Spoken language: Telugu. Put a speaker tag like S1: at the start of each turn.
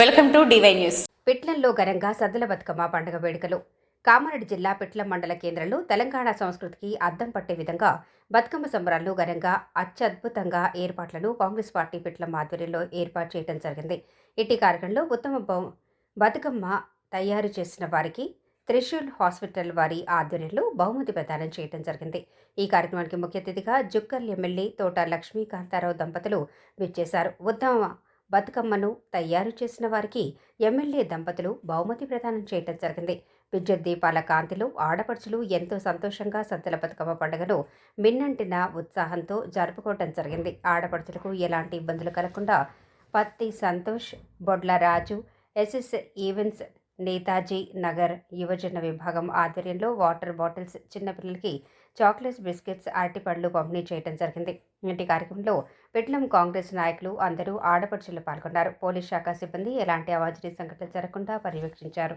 S1: Welcome to DY news.
S2: పిట్లంలో ఘనంగా సద్దుల బతుకమ్మ పండుగ వేడుకలు. కామారెడ్డి జిల్లా పిట్లం మండల కేంద్రంలో తెలంగాణ సంస్కృతికి అద్దం పట్టే విధంగా బతుకమ్మ సంబరాలు ఘనంగా అత్యద్భుతంగా ఏర్పాట్లను కాంగ్రెస్ పార్టీ పిట్లం ఆధ్వర్యంలో ఏర్పాటు చేయడం జరిగింది. ఇట్టి కార్యక్రమంలో ఉత్తమ బతుకమ్మ తయారు చేసిన వారికి త్రిశూల్ హాస్పిటల్ వారి ఆధ్వర్యంలో బహుమతి ప్రదానం చేయడం జరిగింది. ఈ కార్యక్రమానికి ముఖ్య అతిథిగా జుక్కల్ ఎమ్మెల్యే తోట లక్ష్మీకాంతారావు దంపతులు విచ్చేశారు. ఉత్తమ బతుకమ్మను తయారు చేసిన వారికి ఎమ్మెల్యే దంపతులు బహుమతి ప్రదానం చేయడం జరిగింది. విద్యుత్ దీపాల కాంతిలో ఆడపడుచులు ఎంతో సంతోషంగా సద్దుల బతుకమ్మ పండుగను మిన్నంటిన ఉత్సాహంతో జరుపుకోవడం జరిగింది. ఆడపడుచులకు ఎలాంటి ఇబ్బందులు కలగకుండా పత్తి సంతోష్ బొడ్ల రాజు ఎస్ఎస్ ఈవెంట్స్ నేతాజీ నగర్ యువజన విభాగం ఆధ్వర్యంలో వాటర్ బాటిల్స్ చిన్నపిల్లలకి చాక్లెట్స్ బిస్కెట్స్ అరటిపండ్లు పంపిణీ చేయడం జరిగింది. ఇంటి కార్యక్రమంలో పిట్లం కాంగ్రెస్ నాయకులు అందరూ ఆడపడుచులు పాల్గొన్నారు. పోలీస్ శాఖ సిబ్బంది ఎలాంటి అవాంఛనీయ సంఘటనలు జరగకుండా పర్యవేక్షించారు.